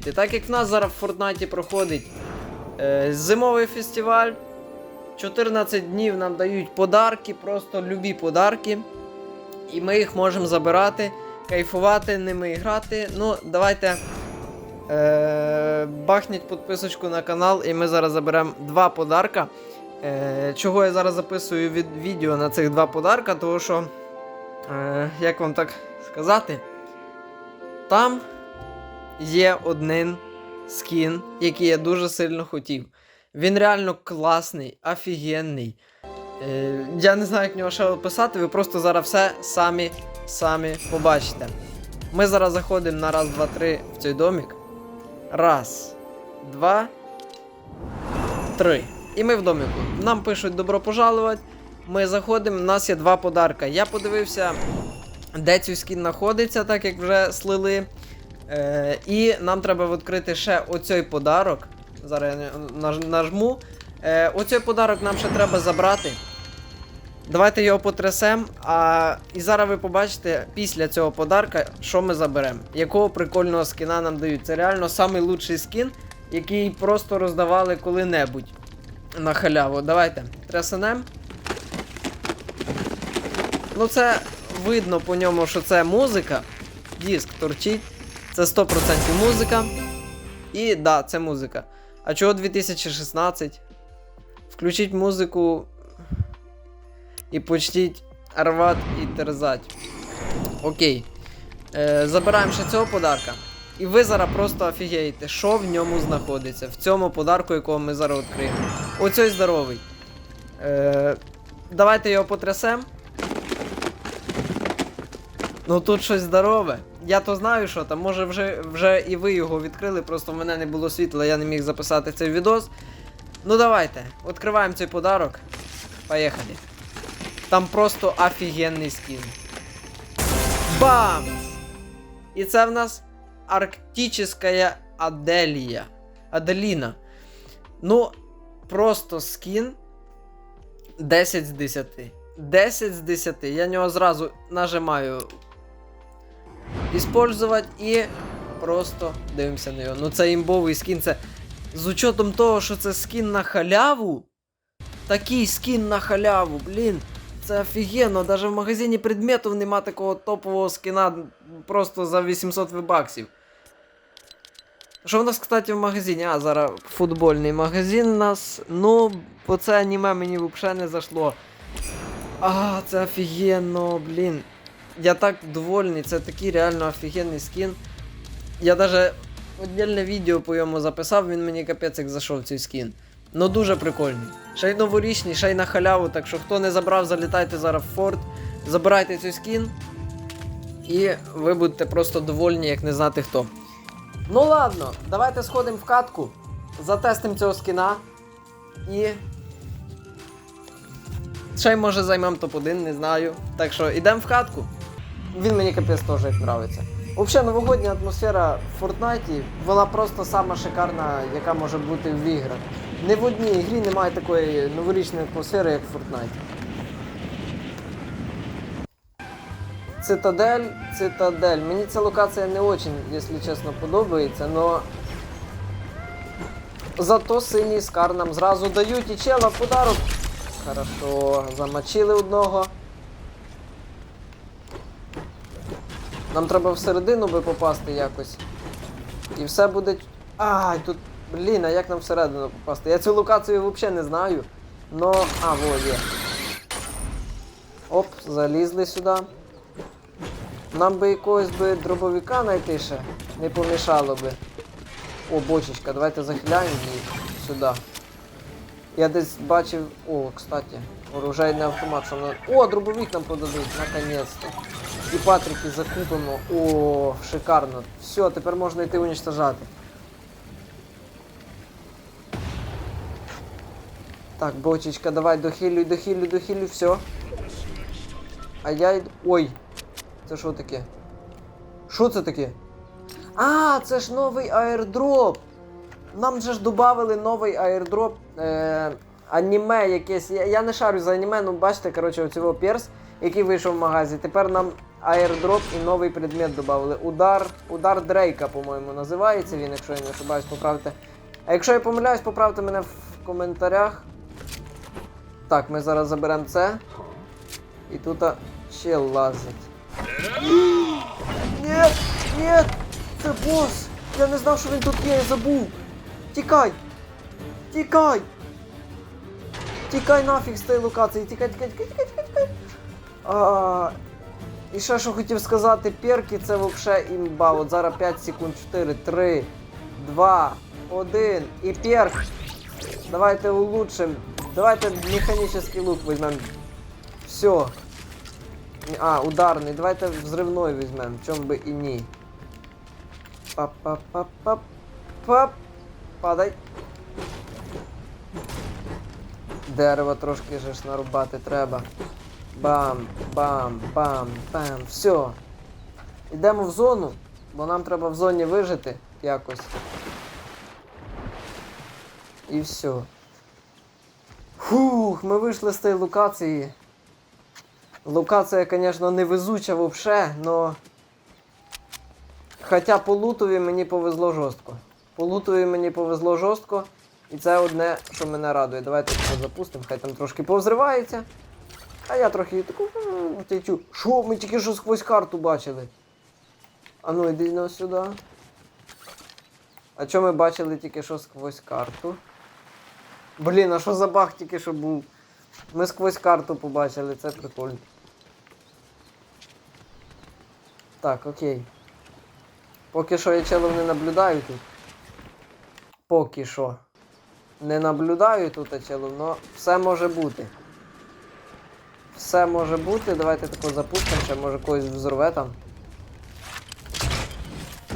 Так як в нас зараз в Фортнайті проходить е, зимовий фестиваль, 14 днів нам дають подарки, просто любі подарки. І ми їх можемо забирати, кайфувати ними і грати. Ну, давайте е, бахніть підписочку на канал, і ми зараз заберемо два подарка. Е, чого я зараз записую від відео на цих два подарка, тому що, е, як вам так сказати, там є один скін, який я дуже сильно хотів. Він реально класний, офігенний. Е, я не знаю, як нього ще описати, ви просто зараз все самі, самі побачите. Ми зараз заходимо на раз, два, три в цей домик. Раз, два, три. І ми в домику. Нам пишуть добро пожаловать. Ми заходимо, у нас є два подарка. Я подивився, де цей скін знаходиться, так як вже слили. Е, і нам треба відкрити ще оцей подарок. Зараз я наж- нажму. Е, оцей подарок нам ще треба забрати. Давайте його потрясемо. А, і зараз ви побачите після цього подарка, що ми заберемо. Якого прикольного скіна нам дають. Це реально самий скін, який просто роздавали коли-небудь на халяву. Давайте трясенем. Ну, це видно по ньому, що це музика. Диск торчить. Це 100% музика. І да, це музика. А чого 2016? Включіть музику і почніть рвати і терзати. Окей. Е, забираємо ще цього подарка. І ви зараз просто офігієте, що в ньому знаходиться. В цьому подарку, якого ми зараз відкриємо. Оцей здоровий. Е, давайте його потрясемо. Ну тут щось здорове. Я то знаю, що там. Може вже, вже і ви його відкрили, просто в мене не було світла, я не міг записати цей відос. Ну давайте, відкриваємо цей подарок. Поїхали. Там просто офігенний скін. Бам! І це в нас арктична Аделія. Аделіна. Ну, просто скін 10 з 10. 10 з 10. Я нього зразу нажимаю Іспользувати і просто дивимося на нього. Ну це імбовий скін. Це з учетом того, що це скін на халяву. Такий скін на халяву, блін. Це офігенно, навіть в магазині предметів нема такого топового скіна просто за 800 вебаксів. Що в нас, кстати, в магазині? А, зараз футбольний магазин у нас. Ну, бо це аніме мені взагалі не зайшло. А, це офігенно, блін. Я так довольний, це такий реально офігенний скін. Я даже віддільне відео по йому записав, він мені капець як зайшов цей скін. Ну дуже прикольний. Ще й новорічний, ще й на халяву, так що хто не забрав, залітайте зараз в форт, забирайте цей скін. І ви будете просто довольні, як не знати хто. Ну ладно, давайте сходимо в катку, затестимо цього скіна. І. Ще й може займемо топ-1, не знаю. Так що йдемо в катку. Він мені капець теж як нравиться. Взагалі, новогодня атмосфера в Фортнайті, вона просто сама шикарна, яка може бути в іграх. Ні в одній грі немає такої новорічної атмосфери, як в Фортнайті. Цитадель, цитадель. Мені ця локація не дуже, якщо чесно, подобається, но зато синій скар нам зразу дають і чела в подарок. Хорошо, замочили одного. Нам треба всередину би попасти якось. І все буде. Ай, тут. Блін, а як нам всередину попасти? Я цю локацію взагалі не знаю. Но. А, во, є. Оп, залізли сюди. Нам би якогось би дробовика знайти ще. Не помішало би. О, бочечка, давайте захиляємо її сюди. Я десь бачив. О, кстати, оружейний автомат. Що на... О, дробовик нам продадуть, наконець-то. І патрики закупимо. О, шикарно. Все, тепер можна йти уничтожати. Так, бочечка, давай, дохилюй, дохилюй, дохилюй, все. А я йду. Ой! Це що таке? Що це таке? А, це ж новий аірдроп! Нам же ж додали новий аірдроп. Е, аніме якесь. Я, я не шарю за аніме, ну бачите, коротше, оцього перс. Який вийшов в магазі. Тепер нам аірдроп і новий предмет додали. Удар, удар Дрейка, по-моєму, називається він, якщо я не ошибаюсь, поправте. А якщо я помиляюсь, поправте мене в коментарях. Так, ми зараз заберемо це. І тут а, чел лазить. Ні, ні, це бос! Я не знав, що він тут є, я забув. Тікай! Тікай! Тікай нафіг з тієї локації, тікай, тікай, тікай, тікай, тікай, тікай. А, і ще що хотів сказати, перки це взагалі імба. От зараз 5 секунд, 4, 3, 2, 1 і перк. Давайте улучшим. Давайте механический лук візьмемо. Все. А, ударний. Давайте взривной візьмемо. В чому би і ні. Пап-пап-пап-пап. Пап. Падай. Дерево трошки же ж нарубати треба. Бам, бам, бам, бам. Все. Йдемо в зону, бо нам треба в зоні вижити якось. І все. Фух, ми вийшли з цієї локації. Локація, звісно, невезуча вообще, но. Хоча по лутові мені повезло жорстко. По лутові мені повезло жорстко. І це одне, що мене радує. Давайте запустимо, хай там трошки повзривається. А я трохи таку м. Що, ми тільки що сквозь карту бачили. А ну йди на сюди. А що ми бачили тільки що сквозь карту? Блін, а що за баг тільки що був? Ми сквозь карту побачили, це прикольно. Так, окей. Поки що я челов не наблюдаю тут. Поки що. Не наблюдаю тут челов, але все може бути. Все може бути. Давайте тако запустимо, ще може когось взорве там.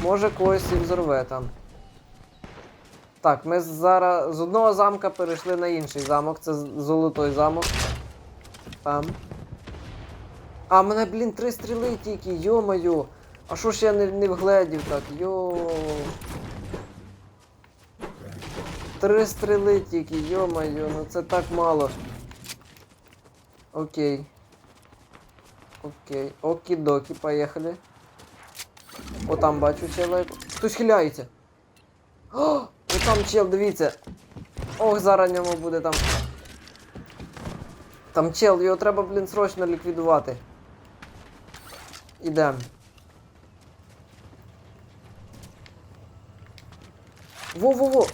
Може когось і взорве там. Так, ми зараз з одного замка перейшли на інший замок. Це з- золотой замок. Там. А, мене, блін, три стріли тільки, йо-моє. А що ж я не, не вгледів так? Йо. Три стріли тільки, йо-моє, ну це так мало. Окей. Окей. Окі-докі, поїхали. О, там бачу чела. Хтось хиляється. О, о, там чел, дивіться. Ох, зараз ньому буде там. Там чел, його треба, блін, срочно ліквідувати. Ідем. Во-во-во!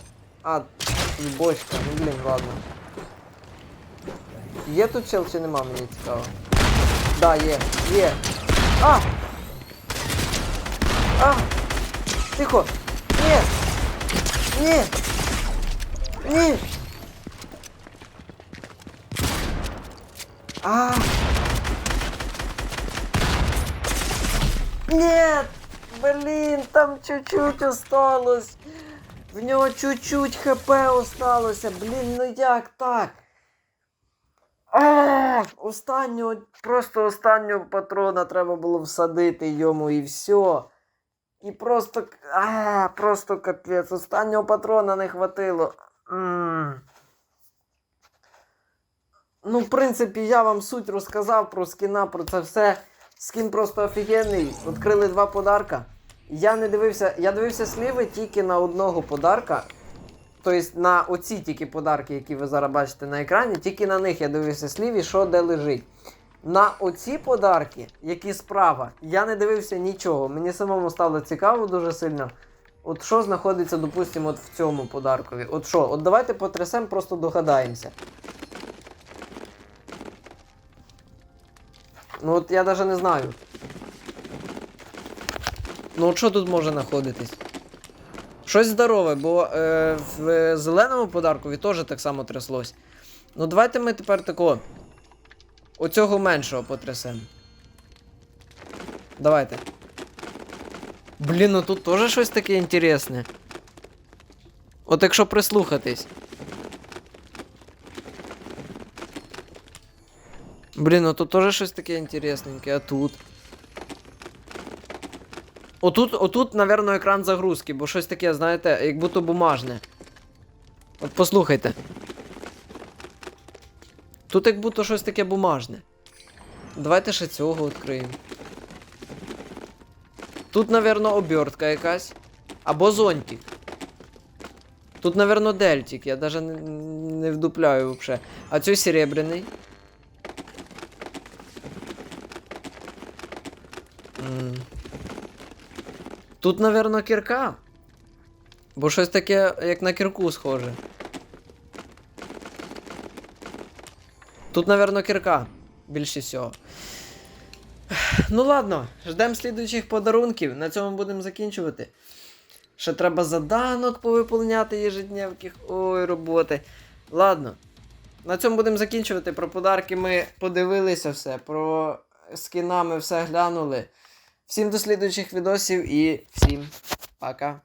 А, бочка, ну блін, ладно. Є тут чел чи нема, мені цікаво. Да, є, є. А! А! Тихо! Ні! Ні! Ні! А! Нет! Блін, там чуть-чуть осталось. В нього чуть-чуть хп осталося. Блін, ну як так? А, останнього, просто останнього патрона треба було всадити йому і все. І просто. А, просто капець. Останнього патрона не хватило. М. Ну, в принципі, я вам суть розказав про скіна, про це все. Скін просто офігенний. Відкрили два подарка. Я не дивився, я дивився сліви тільки на одного подарка. Тобто на оці тільки подарки, які ви зараз бачите на екрані, тільки на них я дивився сліві, що де лежить. На оці подарки, які справа, я не дивився нічого. Мені самому стало цікаво дуже сильно. От що знаходиться, допустимо, от в цьому подаркові. От що? От давайте потрясемо, просто догадаємося. Ну от я навіть не знаю. Ну от що тут може знаходитись? Щось здорове, бо е, в зеленому подаркові теж так само тряслось. Ну давайте ми тепер тако. Оцього меншого потрясемо. Давайте. Блін, ну тут теж щось таке інтересне. От якщо прислухатись. Блін, ну тут теж щось таке інтересненьке, а тут. Отут, отут, напевно, екран загрузки, бо щось таке, знаєте, як будто бумажне. От послухайте. Тут як будто щось таке бумажне. Давайте ще цього відкриємо. Тут, напевно, обертка якась. Або зонтик. Тут, напевно, дельтик, я даже не, не вдупляю взагалі. А цей серебряний. М. Тут, напевно, кірка. Бо щось таке, як на кірку схоже. Тут, напевно, кірка. Більше всього. Ну ладно, ждемо слідуючих подарунків. На цьому будемо закінчувати. Ще треба заданок повиповняти ежедневких. Ой, роботи. Ладно. На цьому будемо закінчувати. Про подарки ми подивилися все. Про скіна ми все глянули. Всім до слідуючих відосів і всім пока.